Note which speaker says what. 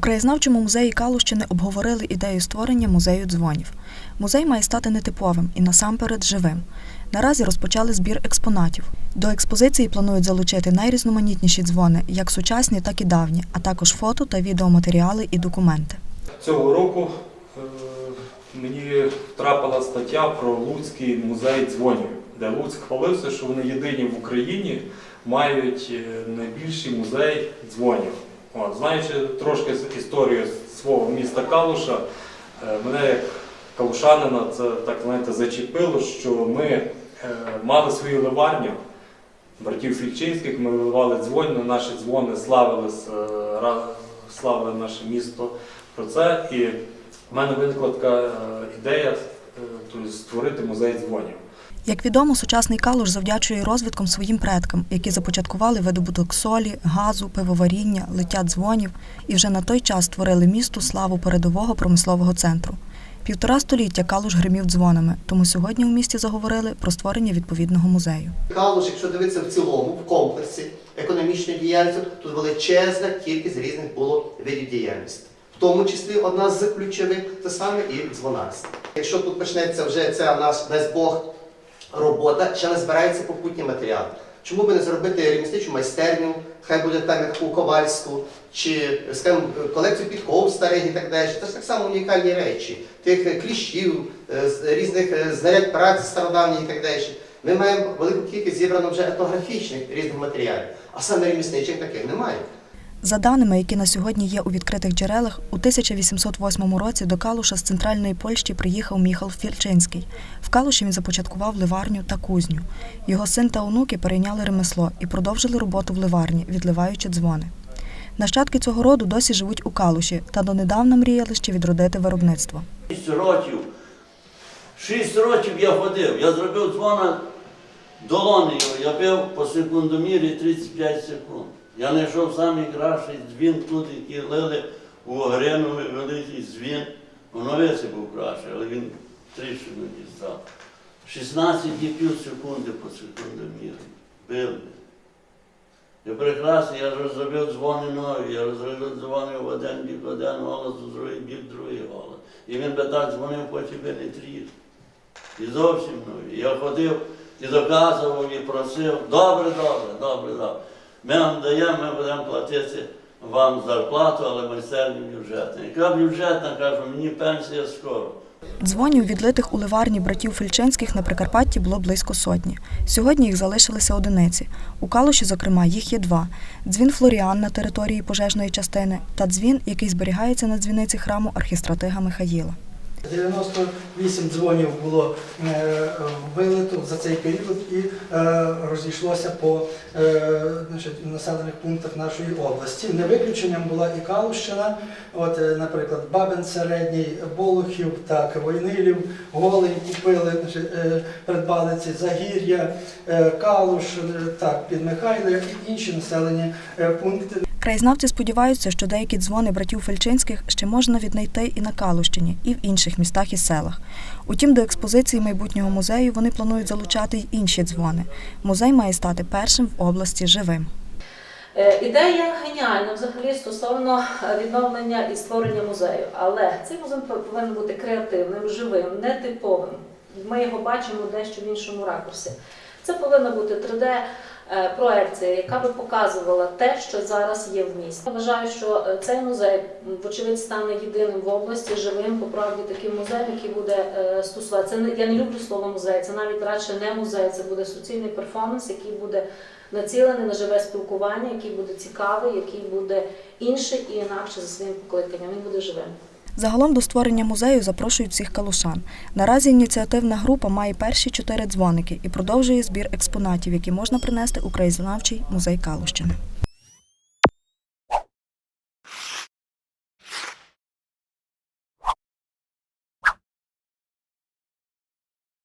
Speaker 1: У краєзнавчому музеї Калущини обговорили ідею створення музею дзвонів. Музей має стати нетиповим і насамперед живим. Наразі розпочали збір експонатів. До експозиції планують залучити найрізноманітніші дзвони, як сучасні, так і давні, а також фото та відеоматеріали і документи.
Speaker 2: Цього року е, мені трапила стаття про Луцький музей дзвонів, де Луцьк хвалився, що вони єдині в Україні мають е, найбільший музей дзвонів. От, знаючи трошки історію свого міста Калуша, е, мене як калушанина це так знаєте зачепило, що ми е, мали свою ливарню братів Фільчинських, ми виливали дзвони, на наші дзвони славили, е, славили наше місто про це. І в мене виникла така ідея тобто створити музей дзвонів.
Speaker 1: Як відомо, сучасний Калуш завдячує розвитком своїм предкам, які започаткували видобуток солі, газу, пивоваріння, лиття дзвонів і вже на той час створили місту славу передового промислового центру. Півтора століття Калуш гримів дзвонами, тому сьогодні у місті заговорили про створення відповідного музею.
Speaker 3: Калуш, якщо дивитися в цілому, в комплексі економічної діяльності, тут величезна кількість різних було видів діяльності. В тому числі одна з ключових це саме і дзвонарство. Якщо тут почнеться вже ця наш дасть Бог робота, ще не збирається попутні матеріали. Чому би не зробити ремісничу майстерню, хай буде там як у Ковальську, чи скажімо, колекцію підков старих і так далі. Це ж так само унікальні речі, тих кліщів, е, різних е, знарядь праці стародавніх і так далі. Ми маємо велику кількість зібрано вже етнографічних різних матеріалів, а саме ремісничих таких немає.
Speaker 1: За даними, які на сьогодні є у відкритих джерелах, у 1808 році до Калуша з центральної Польщі приїхав Міхал Фільчинський. В Калуші він започаткував ливарню та кузню. Його син та онуки перейняли ремесло і продовжили роботу в ливарні, відливаючи дзвони. Нащадки цього роду досі живуть у Калуші та донедавна мріяли ще відродити виробництво.
Speaker 4: Шість років. Шість років я ходив. Я зробив дзвона долонею. Я бив по секундомірі 35 секунд. Я знайшов найкращий дзвін тут, який лили у Огрину великий дзвін. Воно був краще, але він тріщину дістав. 16,5 секунди по секундомірі. Били. І прекрасно, я розробив дзвони нові, я розробив дзвони в один бік, один голос, у другий бік, другий голос. І він би так дзвонив, потім би не тріс. І зовсім нові. Я ходив і доказував, і просив, добре, добре, добре, добре. Ми вам даємо, ми будемо платити вам зарплату, але майстерні бюджетна. Яка бюджетна, кажу, мені пенсія скоро.
Speaker 1: Дзвонів, відлитих у ливарні братів Фільчинських на Прикарпатті було близько сотні. Сьогодні їх залишилися одиниці. У Калуші, зокрема, їх є два: дзвін Флоріан на території пожежної частини та дзвін, який зберігається на дзвіниці храму архістратига Михаїла.
Speaker 5: 98 дзвонів було е, вилито за цей період і е, розійшлося по е, населених пунктах нашої області. Не виключенням була і Калущина, от, наприклад, Бабин Середній, Болохів, так, Войнилів, Голий купили, придбали ці Загір'я, Калуш, так, Підмихайло і інші населені пункти.
Speaker 1: Краєзнавці сподіваються, що деякі дзвони братів Фельчинських ще можна віднайти і на Калущині, і в інших містах і селах. Утім, до експозиції майбутнього музею вони планують залучати й інші дзвони. Музей має стати першим в області живим.
Speaker 6: Е, Ідея геніальна взагалі стосовно е, відновлення і створення музею, але цей музей повинен бути креативним, живим, нетиповим. Ми його бачимо дещо в іншому ракурсі. Це повинна бути 3D-проекція, яка би показувала те, що зараз є в місті. Я вважаю, що е, цей музей, вочевидь, стане єдиним в області живим, по правді таким музеєм, який буде е, стосуватися. Я не люблю слово музей, це навіть радше не музей, це буде суцільний перформанс, який буде націлений на живе спілкування, який буде цікавий, який буде інший і інакше за своїм покликанням. Він буде живим.
Speaker 1: Загалом до створення музею запрошують всіх калушан. Наразі ініціативна група має перші чотири дзвоники і продовжує збір експонатів, які можна принести у краєзнавчий музей Калущини.